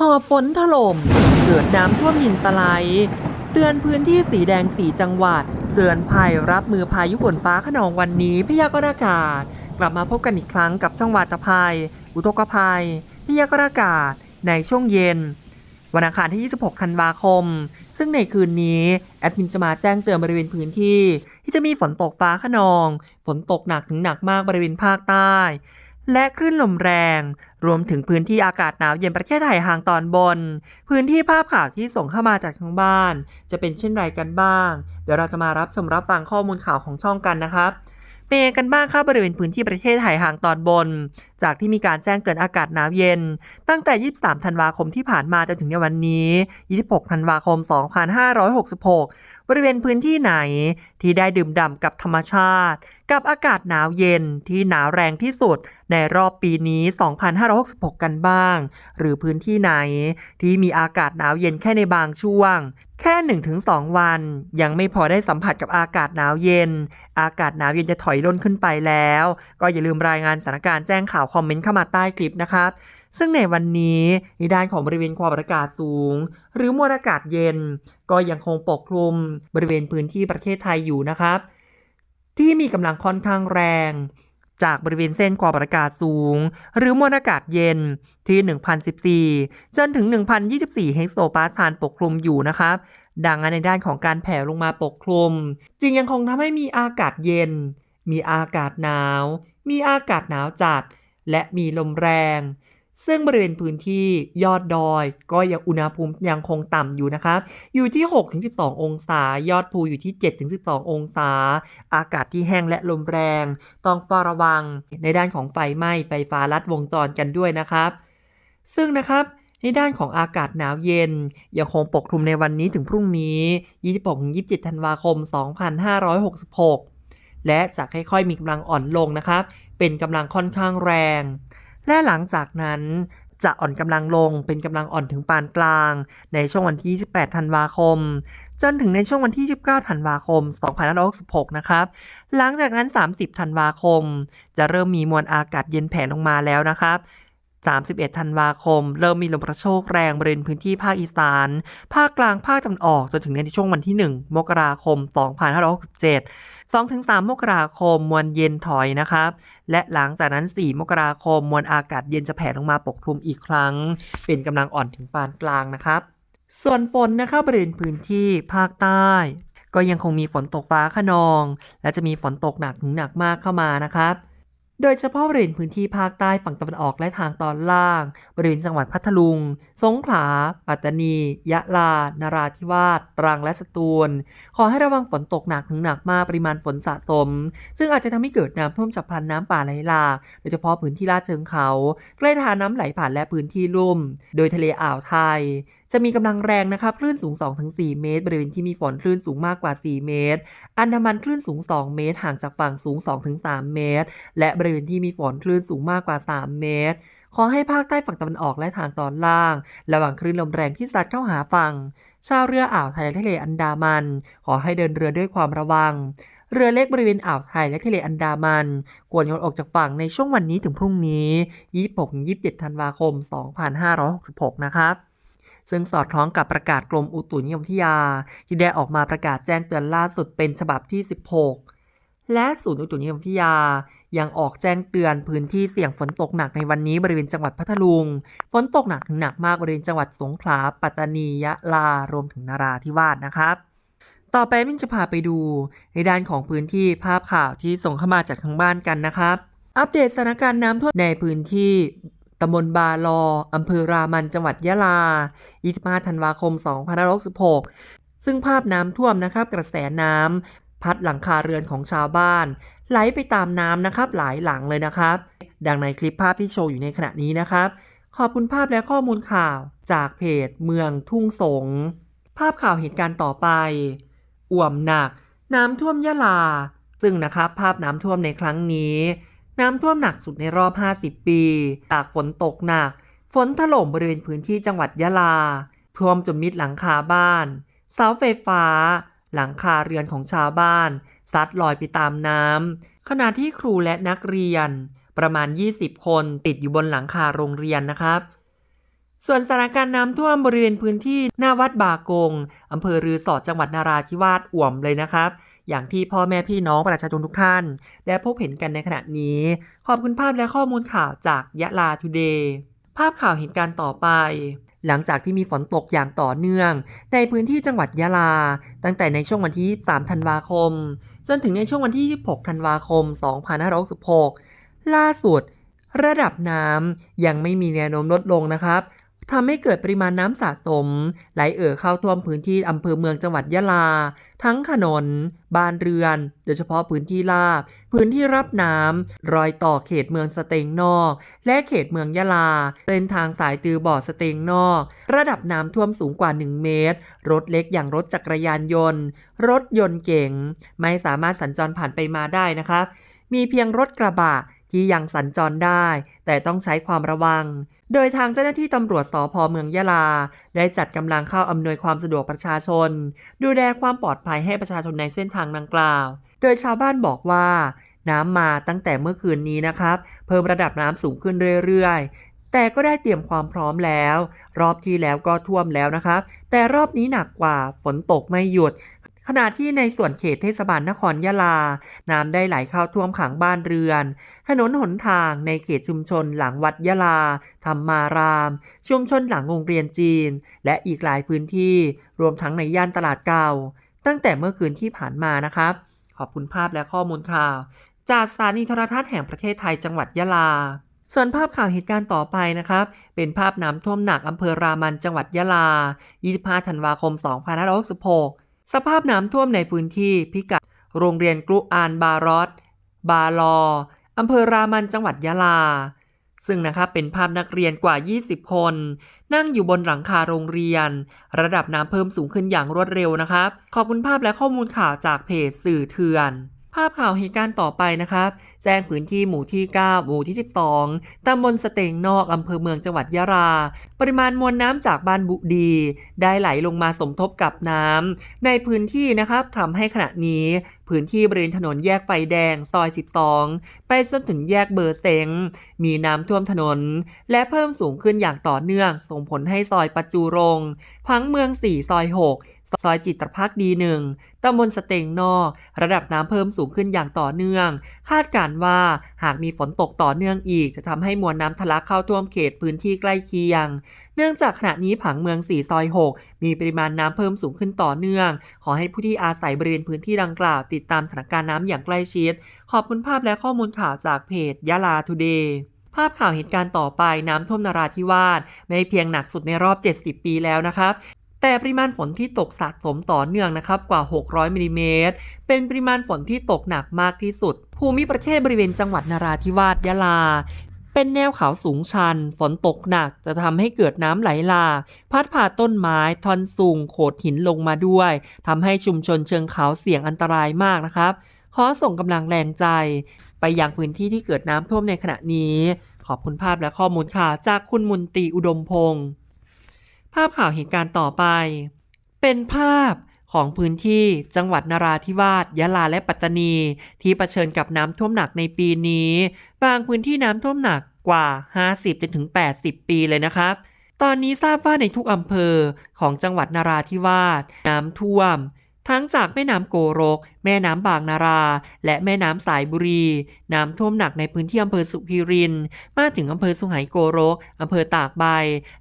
หอบฝนถล่ม เกิดน้ำท่วมดินสไลด์เตือนพื้นที่สีแดงสีจังหวัด เตือนภัยรับมือพายุฝนฟ้าขนองวันนี้พยากรณ์อากาศ กลับมาพบกันอีกครั้งกับช่องวาตภัย อุทกภัยพยากรณ์อากาศในช่วงเย็น วันอังคารที่ 26 ธันวาคม ซึ่งในคืนนี้ แอดมินจะมาแจ้งเตือนบริเวณพื้นที่ ที่จะมีฝนตกฟ้าขนอง ฝนตกหนักถึงหนักมากบริเวณภาคใต้ และคลื่นลมแรง รวมถึงพื้นที่อากาศหนาวเย็นประเทศไทยห่างตอนบน พื้นที่ภาพข่าวที่ส่งเข้ามาจากทางบ้าน จะเป็นเช่นไรกันบ้าง เดี๋ยวเราจะมารับชมรับฟังข้อมูลข่าวของช่องกันนะครับเป็นกันบ้างครับบริเวณพื้นที่ประเทศไทยห่างตอนบนจากที่มีการแจ้งเตือนอากาศหนาวเย็น ตั้งแต่ 23 ธันวาคมที่ผ่านมาจนถึงในวันนี้ 26 ธันวาคม 2566 บริเวณพื้นที่ไหนที่ได้ดื่มด่ำกับธรรมชาติ กับอากาศหนาวเย็นที่หนาวแรงที่สุดในรอบปีนี้ 2566 กันบ้าง หรือพื้นที่ไหนที่มีอากาศหนาวเย็นแค่ในบางช่วง แค่ 1-2 วัน ยังไม่พอได้สัมผัสกับอากาศหนาวเย็น อากาศหนาวเย็นจะถอยล่นขึ้นไปแล้ว ก็อย่าลืมรายงานสถานการณ์แจ้งข่าวคอมเมนต์เข้ามาใต้คลิปนะครับ ซึ่งในวันนี้ในด้านของบริเวณความกดอากาศสูง หรือมวลอากาศเย็น ก็ยังคงปกคลุมบริเวณพื้นที่ประเทศไทยอยู่นะครับ ที่มีกำลังค่อนข้างแรง จากบริเวณเส้นความกดอากาศสูง หรือมวลอากาศเย็นที่ 1,014 จนถึง 1,024 เฮกโซปาสาลปกคลุมอยู่นะครับดังนั้นในด้านของการแผ่ลงมาปกคลุม จึงยังคงทำให้มีอากาศเย็น มีอากาศหนาว มีอากาศหนาวจัด และมีลมแรง ซึ่งบริเวณพื้นที่ยอดดอยก็ยังอุณหภูมิยังคงต่ำอยู่นะครับ อยู่ที่ 6-12 องศา ยอดภูอยู่ที่ 7-12 องศา อากาศที่แห้งและลมแรง ต้องเฝ้าระวังในด้านของไฟไหม้ไฟฟ้าลัดวงจรกันด้วยนะครับ ซึ่งนะครับในด้านของอากาศหนาวเย็น ยังคงปกคลุมในวันนี้ถึงพรุ่งนี้ 26-27 ธันวาคม 2566 และจะค่อยๆมีกำลังอ่อนลงนะครับ เป็นกำลังค่อนข้างแรง และหลังจากนั้นจะอ่อนกำลังลงเป็นกำลังอ่อนถึงปานกลาง ในช่วงวันที่ 28 ธันวาคม จนถึงในช่วงวันที่ 29 ธันวาคม 2566 นะครับ หลังจากนั้น 30 ธันวาคม จะเริ่มมีมวลอากาศเย็นแผ่ลงมาแล้วนะครับ31 ธันวาคม เริ่มมีลมกระโชกแรงบริเวณพื้นที่ภาคอีสาน ภาคกลางภาคตะวันออกจนถึงในช่วงวันที่ 1 มกราคม 2567 2-3 มกราคมมวลเย็นถอยนะครับ และหลังจากนั้น 4 มกราคมมวลอากาศเย็นจะแผ่ลงมาปกคลุมอีกครั้ง เป็นกำลังอ่อนถึงปานกลางนะครับ ส่วนฝนนะครับบริเวณพื้นที่ภาคใต้ก็ยังคงมีฝนตกฟ้าขนอง และจะมีฝนตกหนักถึงหนักมากเข้ามานะครับ โดยเฉพาะบริเวณพื้นที่ภาคใต้ฝั่งตะวันออกและทางตอนล่าง บริเวณจังหวัดพัทลุง สงขลา ปัตตานี ยะลานราธิวาส ตรัง และสตูล ขอให้ระวังฝนตกหนักถึงหนักมากปริมาณฝนสะสม ซึ่งอาจจะทำให้เกิดน้ำท่วมฉับพลันน้ำป่าไหลหลากโดยเฉพาะพื้นที่ลาดเชิงเขา ใกล้ทานน้ำไหลผ่านและพื้นที่ลุ่ม โดยทะเลอ่าวไทยจะมีกำลังแรงนะครับคลื่นสูง 2-4 เมตร บริเวณที่มีฝนคลื่นสูงมากกว่า 4 เมตร อันดามันคลื่นสูง 2 เมตร ห่างจากฝั่งสูง 2-3 เมตร และบริเวณที่มีฝนคลื่นสูงมากกว่า 3 เมตร ขอให้ภาคใต้ฝั่งตะวันออกและทางตอนล่าง ระวังคลื่นลมแรงที่ซัดเข้าหาฝั่ง ชาวเรืออ่าวไทยและทะเลอันดามัน ขอให้เดินเรือด้วยความระวังเรือเล็กบริเวณอ่าวไทยและทะเลอันดามัน ควรงดออกจากฝั่งในช่วงวันนี้ถึงพรุ่งนี้ 26-27 ธันวาคม 2566 นะครับ ซึ่งสอดคล้องกับประกาศกรมอุตุนิยมวิทยา ที่ได้ออกมาประกาศแจ้งเตือนล่าสุดเป็นฉบับที่ 16 และศูนย์อุตุนิยมวิทยา ยังออกแจ้งเตือนพื้นที่เสี่ยงฝนตกหนักในวันนี้บริเวณจังหวัดพัทลุง ฝนตกหนักถึงหนักมากบริเวณจังหวัดสงขลา ปัตตานี ยะลา รวมถึงนาราธิวาสนะครับต่อไปมินจะพาไปดู ในด้านของพื้นที่ภาพข่าวที่ส่งเข้ามาจากทางบ้านกันนะครับ อัปเดตสถานการณ์น้ำท่วมในพื้นที่ ตำบลบาลออำเภอรามันจังหวัดยะลา 25 ธันวาคม 2566 ซึ่งภาพน้ำท่วมนะครับกระแสน้ำพัดหลังคาเรือนของชาวบ้าน ไหลไปตามน้ำนะครับหลายหลังเลยนะครับ ดังในคลิปภาพที่โชว์อยู่ในขณะนี้นะครับ ขอบคุณภาพและข้อมูลข่าวจากเพจเมืองทุ่งสง ภาพข่าวเหตุการณ์ต่อไป อ่วมหนัก น้ำท่วมยะลา ซึ่งนะครับภาพน้ำท่วมในครั้งนี้ น้ำท่วมหนักสุดในรอบ 50 ปีจากฝนตกหนัก ฝนถล่มบริเวณพื้นที่จังหวัดยะลา ท่วมจนมิดหลังคาบ้าน เสาไฟฟ้า หลังคาเรือนของชาวบ้าน ซัดลอยไปตามน้ำขณะที่ครูและนักเรียน ประมาณ 20 คนติดอยู่บนหลังคาโรงเรียนนะครับ ส่วนสถานการณ์น้ำท่วมบริเวณพื้นที่หน้าวัดบากงอำเภอรือสอดจังหวัดนาราธิวาสอ่วมเลยนะครับ อย่างที่พ่อแม่พี่น้องประชาชนทุกท่าน ได้พบเห็นกันในขณะนี้ ขอบคุณภาพและข้อมูลข่าวจากยะลาทูเดย์ภาพข่าวเหตุการณ์ต่อไปหลังจากที่มีฝนตกอย่างต่อเนื่อง ในพื้นที่จังหวัดยะลา ตั้งแต่ในช่วงวันที่ 3 ธันวาคม จนถึงในช่วงวันที่ 26 ธันวาคม 2566 ล่าสุด ระดับน้ำยังไม่มีแนวโน้มลดลงนะครับ ทำให้เกิดปริมาณน้ำสะสม ไหลเอ่อเข้าท่วมพื้นที่อำเภอเมืองจังหวัดยะลา ทั้งถนน บ้านเรือน โดยเฉพาะพื้นที่ราบ พื้นที่รับน้ำ รอยต่อเขตเมืองสเตงนอก และเขตเมืองยะลาเส้นทางสายตือบ่อสเตงนอก ระดับน้ำท่วมสูงกว่า 1 เมตร รถเล็กอย่างรถจักรยานยนต์ รถยนต์เก๋งไม่สามารถสัญจรผ่านไปมาได้นะครับมีเพียงรถกระบะ ที่ยังสัญจรได้ แต่ต้องใช้ความระวัง โดยทางเจ้าหน้าที่ตำรวจสพเมืองยะลา ได้จัดกำลังเข้าอำนวยความสะดวกประชาชน ดูแลความปลอดภัยให้ประชาชนในเส้นทางดังกล่าว โดยชาวบ้านบอกว่าน้ำมาตั้งแต่เมื่อคืนนี้นะครับ เพิ่มระดับน้ำสูงขึ้นเรื่อยๆ แต่ก็ได้เตรียมความพร้อมแล้ว รอบที่แล้วก็ท่วมแล้วนะครับ แต่รอบนี้หนักกว่าฝนตกไม่หยุด ขณะที่ในส่วนเขตเทศบาลนครยะลา น้ำได้ไหลเข้าท่วมขังบ้านเรือน ถนนหนทางในเขตชุมชนหลังวัดยะลา ธรรมาราม ชุมชนหลังโรงเรียนจีน และอีกหลายพื้นที่ รวมทั้งในย่านตลาดเก่า ตั้งแต่เมื่อคืนที่ผ่านมานะครับ ขอบคุณภาพและข้อมูลข่าว จากสถานีโทรทัศน์แห่งประเทศไทยจังหวัดยะลาส่วนภาพข่าวเหตุการณ์ต่อไปนะครับ เป็นภาพน้ำท่วมหนักอำเภอรามันจังหวัดยะลา 25 ธันวาคม 2566 สภาพน้ำท่วมในพื้นที่พิกัดโรงเรียนกลุอานบารอสบาลออำเภอรามันจังหวัดยะลา ซึ่งนะครับเป็นภาพนักเรียนกว่า 20 คน นั่งอยู่บนหลังคาโรงเรียน ระดับน้ำเพิ่มสูงขึ้นอย่างรวดเร็วนะครับ ขอบคุณภาพและข้อมูลข่าวจากเพจสื่อเถื่อน ภาพข่าวเหตุการณ์ต่อไปนะครับ แจ้งพื้นที่หมู่ที่ 9 หมู่ที่ 12 ตำบลสเตงนอก อำเภอเมืองจังหวัดยะลา ปริมาณมวลน้ำจากบ้านบุดี ได้ไหลลงมาสมทบกับน้ำในพื้นที่นะครับทำให้ขณะนี้ พื้นที่บริเวณถนนแยกไฟแดงซอย 12 ไปจนถึงแยกเบอร์เซงมีน้ำท่วมถนน และเพิ่มสูงขึ้นอย่างต่อเนื่อง ส่งผลให้ซอยปัจจูรงพังเมือง 4 ซอย 6 ซอยจิตรพักดีหนึ่งตำบลสเตงนอกระดับน้ำเพิ่มสูงขึ้นอย่างต่อเนื่อง คาดการว่าหากมีฝนตกต่อเนื่องอีก จะทำให้มวลน้ำทะลักเข้าท่วมเขตพื้นที่ใกล้เคียง เนื่องจากขณะนี้ผังเมือง 4 ซอย 6 มีปริมาณน้ำเพิ่มสูงขึ้นต่อเนื่อง ขอให้ผู้ที่อาศัยบริเวณพื้นที่ดังกล่าว ติดตามสถานการณ์น้ำอย่างใกล้ชิด ขอบคุณภาพและข้อมูลข่าวจากเพจยะลาทูเดย์ภาพข่าวเหตุการณ์ต่อไปน้ำท่วมนราธิวาสไม่เพียงหนักสุดในรอบ 70 ปีแล้วนะครับ แต่ปริมาณฝนที่ตกสะสมต่อเนื่องนะครับกว่า 600มิลลิเมตร เป็นปริมาณฝนที่ตกหนักมากที่สุด ภูมิประเทศบริเวณจังหวัดนราธิวาสยะลา เป็นแนวเขาสูงชัน ฝนตกหนักจะทำให้เกิดน้ำไหลหลากพัดผ่าต้นไม้ทอนสูง โขดหินลงมาด้วยทำให้ชุมชนเชิงเขาเสี่ยงอันตรายมากนะครับ ขอส่งกำลังแรงใจ ไปยังพื้นที่ที่เกิดน้ำท่วมในขณะนี้ ขอบคุณภาพและข้อมูลข่าวจากคุณมุนตีอุดมพงศ์ ภาพข่าวเหตุการณ์ต่อไป เป็นภาพของพื้นที่จังหวัดนราธิวาสยะลาและปัตตานี ที่เผชิญกับน้ำท่วมหนักในปีนี้ บางพื้นที่น้ำท่วมหนักกว่า 50-80 ปีเลยนะครับ ตอนนี้ทราบว่าในทุกอำเภอของจังหวัดนราธิวาสน้ำท่วม ทั้งจากแม่น้ำโกรก แม่น้ำบางนารา และแม่น้ำสายบุรี น้ำท่วมหนักในพื้นที่อำเภอสุขีริน มาถึงอำเภอสุไหงโกรก อำเภอตากใบ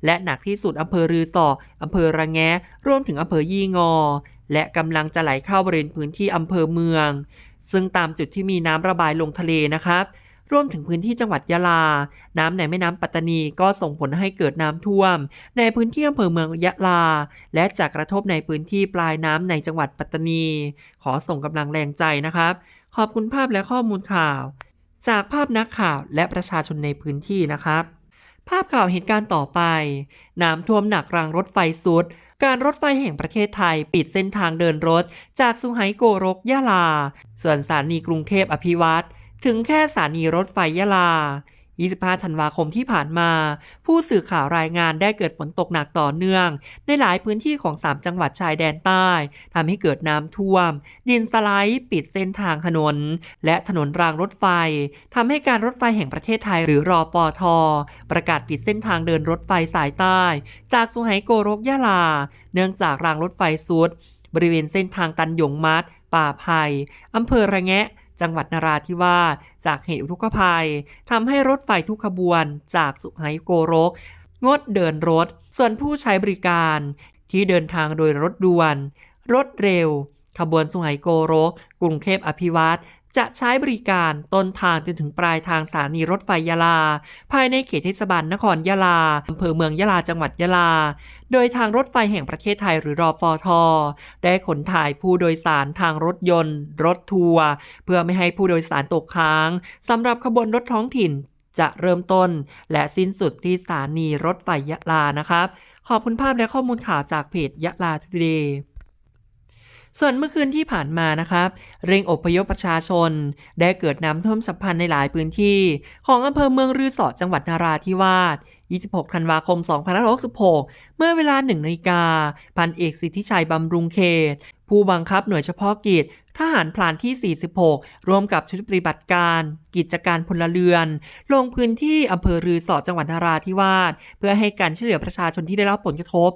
และหนักที่สุดอำเภอรือสออำเภอระแงะ รวมถึงอำเภอยี่งอ และกำลังจะไหลเข้าบริเวณพื้นที่อำเภอเมือง ซึ่งตามจุดที่มีน้ำระบายลงทะเลนะครับ รวมถึงพื้นที่จังหวัดยะลา น้ำในแม่น้ำปัตตานีก็ส่งผลให้เกิดน้ำท่วม ในพื้นที่อำเภอเมืองยะลา และจะกระทบในพื้นที่ปลายน้ำในจังหวัดปัตตานี ขอส่งกำลังแรงใจนะครับ ขอบคุณภาพและข้อมูลข่าว จากภาพนักข่าวและประชาชนในพื้นที่นะครับ ภาพข่าวเหตุการณ์ต่อไป น้ำท่วมหนักรางรถไฟสุดการรถไฟแห่งประเทศไทยปิดเส้นทางเดินรถ จากสุไหงโกรกยะลา ส่วนสถานีกรุงเทพอภิวัตร ถึงแค่สถานีรถไฟยะลา 25 ธันวาคมที่ผ่านมา ผู้สื่อข่าวรายงานได้เกิดฝนตกหนักต่อเนื่อง ในหลายพื้นที่ของ 3 จังหวัดชายแดนใต้ทำให้เกิดน้ำท่วม ดินสไลด์ปิดเส้นทางถนน และถนนรางรถไฟทำให้การรถไฟแห่งประเทศไทยหรือรอปอทประกาศปิดเส้นทางเดินรถไฟสายใต้ จากสุไหงโกรกยะลา เนื่องจากรางรถไฟสุดบริเวณเส้นทางตันหยงมัดป่าไผ่อำเภอระแงะ จังหวัดนราธิวาสจากเหตุทุกขภัยทำให้รถไฟทุกขบวนจากสุไหงโกโรก งดเดินรถ ส่วนผู้ใช้บริการที่เดินทางโดยรถด่วน รถเร็ว ขบวนสุไหงโกโรก กรุงเทพอภิวัต จะใช้บริการต้นทางจนถึงปลายทางสถานีรถไฟยะลา ภายในเขตเทศบาลนครยะลาอำเภอเมืองยะลาจังหวัดยะลา โดยทางรถไฟแห่งประเทศไทยหรือรอฟอทได้ขนถ่ายผู้โดยสารทางรถยนต์ รถทัวร์เพื่อไม่ให้ผู้โดยสารตกค้างสำหรับขบวนรถท้องถิ่นจะเริ่มต้น และสิ้นสุดที่สถานีรถไฟยะลานะครับ ขอบคุณภาพและข้อมูลข่าวจากเพจยะลาทูเดย์ ส่วนเมื่อคืนที่ผ่านมานะครับ เร่งอพยพประชาชน ได้เกิดน้ำท่วมฉับพลันในหลายพื้นที่ ของอำเภอเมืองรือสอจังหวัดนาราธิวาส 26 ธันวาคม 2566 เมื่อเวลา1นาฬิกา พันเอกสิทธิชัยบำรุงเขต ผู้บังคับหน่วยเฉพาะกิจทหารพลานที่ 46 ร่วมกับชุดปฏิบัติการ กิจการพลเรือน ลงพื้นที่อำเภอรือสอจังหวัดนาราธิวาส เพื่อให้การช่วยเหลือประชาชนที่ได้รับผลกระทบ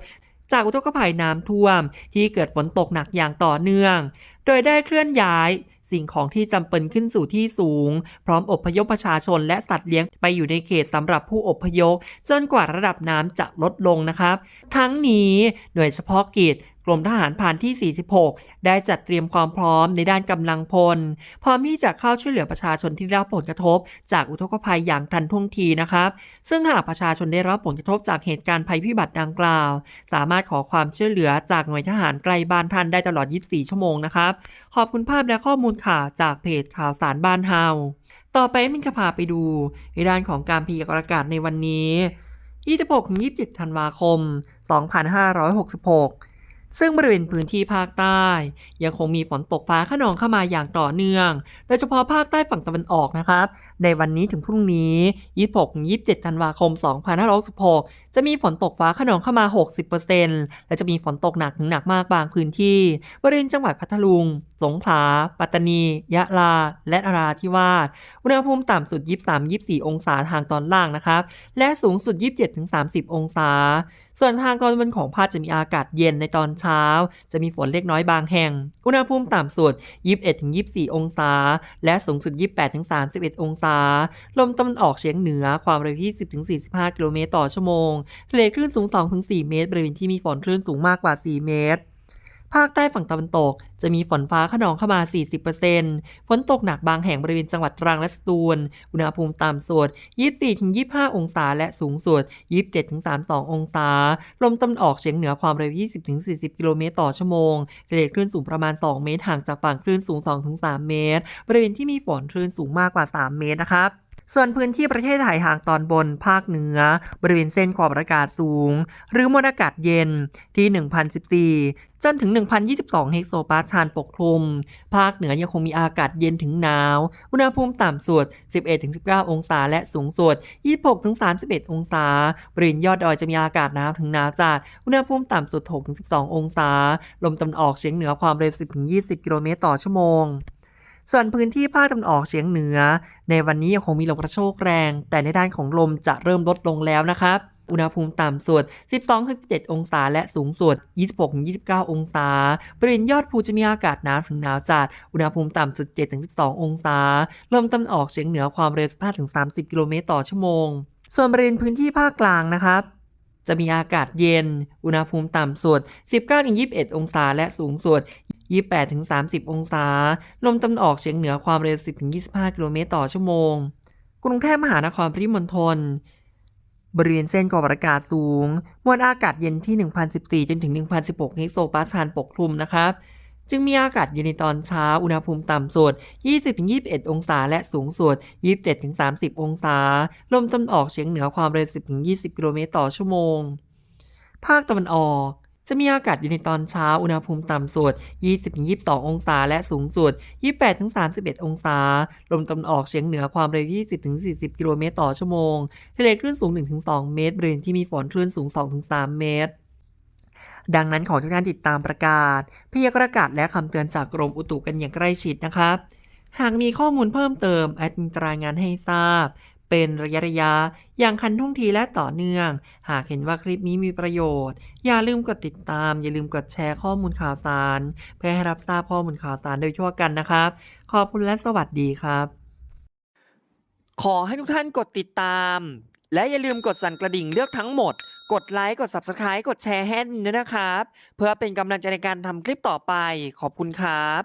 จากอุทกภัยน้ำท่วม ที่เกิดฝนตกหนักอย่างต่อเนื่อง โดยได้เคลื่อนย้าย สิ่งของที่จำเป็นขึ้นสู่ที่สูง พร้อมอบพยพประชาชนและสัตว์เลี้ยงไปอยู่ในเขตสำหรับผู้อพยพจนกว่าระดับน้ำจะลดลงนะครับ ทั้งนี้หน่วยเฉพาะกิจ รมทหารพรานที่ 46 ได้จัดเตรียมความพร้อมในด้านกำลังพล พร้อมที่จะเข้าช่วยเหลือประชาชนที่ได้รับผลกระทบ จากอุทกภัยอย่างทันท่วงทีนะครับ ซึ่งหากประชาชนได้รับผลกระทบจากเหตุการณ์ภัยพิบัติดังกล่าว สามารถขอความช่วยเหลือจากหน่วยทหารไกลบ้านท่านได้ตลอด 24 ชั่วโมงนะครับ ขอบคุณภาพและข้อมูลข่าวจากเพจข่าวสารบ้านเฮาต่อไปมินจะพาไปดูในด้านของการพยากรณ์อากาศในวันนี้ 26-27 ธันวาคม 2566 ซึ่งบริเวณพื้นที่ภาคใต้ ยังคงมีฝนตกฟ้าขนองเข้ามาอย่างต่อเนื่อง โดยเฉพาะภาคใต้ฝั่งตะวันออกนะครับ ในวันนี้ถึงพรุ่งนี้ 26-27 ธันวาคม 2566 จะมีฝนตกฟ้าขนองเข้ามา 60%และจะมีฝนตกหนักถึงหนักมากบางพื้นที่ บริเวณจังหวัดพัทลุง สงขลา ปัตตานี ยะลา และนราธิวาส อุณหภูมิต่ำสุด 23-24 องศาทางตอนล่างนะครับ และสูงสุด 27-30 องศา ส่วนทางตอนบนของภาคจะมีอากาศเย็นในตอนเช้า จะมีฝนเล็กน้อยบางแห่ง อุณหภูมิต่ำสุด 21-24 องศา และสูงสุด 28-31 องศา ลมตะวันออกเฉียงเหนือ ความเร็ว 20-45 กิโลเมตรต่อชั่วโมง ทะเลคลื่นสูง 2-4 เมตร บริเวณที่มีฝนคลื่นสูงมากกว่า 4 เมตร ภาคใต้ฝั่งตะวันตก จะมีฝนฟ้าขนองเข้ามา 40%ฝนตกหนักบางแห่งบริเวณจังหวัดตรังและสตูล อุณหภูมิต่ำสุด 24-25 องศา และสูงสุด 27-32 องศา ลมตะวันออกเฉียงเหนือความเร็ว 20-40 กิโลเมตรต่อชั่วโมงทะเลคลื่นสูงประมาณ 2 เมตรห่างจากฝั่งคลื่นสูง 2-3 เมตร บริเวณที่มีฝนคลื่นสูงมากกว่า 3 เมตรนะครับ ส่วนพื้นที่ประเทศไทยห่างตอนบนภาคเหนือ บริเวณเส้นความอากาศสูง หรือมวลอากาศเย็นที่ 1,014 จนถึง 1,022 เฮกโซปาสคาลปกคลุม ภาคเหนือยังคงมีอากาศเย็นถึงหนาว อุณหภูมิต่ำสุด 11-19 องศา และสูงสุด 26-31 องศา บริเวณยอดดอยจะมีอากาศหนาวถึงหนาวจัด อุณหภูมิต่ำสุด 6-12 องศา ลมตะวันออกเฉียงเหนือความเร็ว 10-20 กิโลเมตรต่อชั่วโมง ส่วนพื้นที่ภาคตะวันออกเฉียงเหนือ ในวันนี้ยังคงมีลมกระโชกแรง แต่ในด้านของลมจะเริ่มลดลงแล้วนะครับอุณหภูมิต่ำสุด 12-17 องศา และสูงสุด 26-29 องศา บริเวณยอดภูจะมีอากาศหนาวถึงหนาวจัด อุณหภูมิต่ำสุด 7-12 องศา ลมตะวันออกเฉียงเหนือความเร็ว 15-30 กิโลเมตรต่อชั่วโมง ส่วนบริเวณพื้นที่ภาคกลางนะครับ จะมีอากาศเย็น อุณหภูมิต่ำสุด 19-21 องศา และสูงสุด 28-30 องศา ลมตะวันออกเฉียงเหนือความเร็ว 10-25 กิโลเมตรต่อชั่วโมง กรุงเทพมหานครปริมณฑลบริเวณเส้นความกดอากาศสูง มวลอากาศเย็นที่ 1,014 จนถึง 1,016เฮกโซปาสคาลปกคลุมนะครับ จึงมีอากาศเย็นในตอนเช้า อุณหภูมิต่ำสุด 20-21 องศา และสูงสุด 27-30 องศา ลมตะวันออกเฉียงเหนือความเร็ว 10-20 กิโลเมตรต่อชั่วโมง ภาคตะวันออก จะมีอากาศเย็นในตอนเช้า อุณหภูมิต่ำสุด 20-22 องศา และสูงสุด 28-31 องศา ลมตะวันออกเฉียงเหนือความเร็ว 20-40 กิโลเมตรต่อชั่วโมง ทะเลคลื่นสูง 1-2 เมตร บริเวณที่มีฝนคลื่นสูง 2-3 เมตรดังนั้นขอทุกท่านติดตามประกาศพยากรณ์อากาศและคำเตือนจากกรมอุตุกันอย่างใกล้ชิดนะครับ หากมีข้อมูลเพิ่มเติมแอดมินรายงานให้ทราบ เป็นระยะระยะอย่างคันท่วงทีและต่อเนื่อง หากเห็นว่าคลิปนี้มีประโยชน์ อย่าลืมกดติดตาม อย่าลืมกดแชร์ข้อมูลข่าวสาร เพื่อให้รับทราบข้อมูลข่าวสารโดยทั่วกันนะครับ ขอบคุณและสวัสดีครับ ขอให้ทุกท่านกดติดตาม และอย่าลืมกดสั่นกระดิ่งเลือกทั้งหมด กดไลค์กด Subscribe กดแชร์ให้ด้วยนะครับ เพื่อเป็นกำลังใจในการทำคลิปต่อไปขอบคุณครับ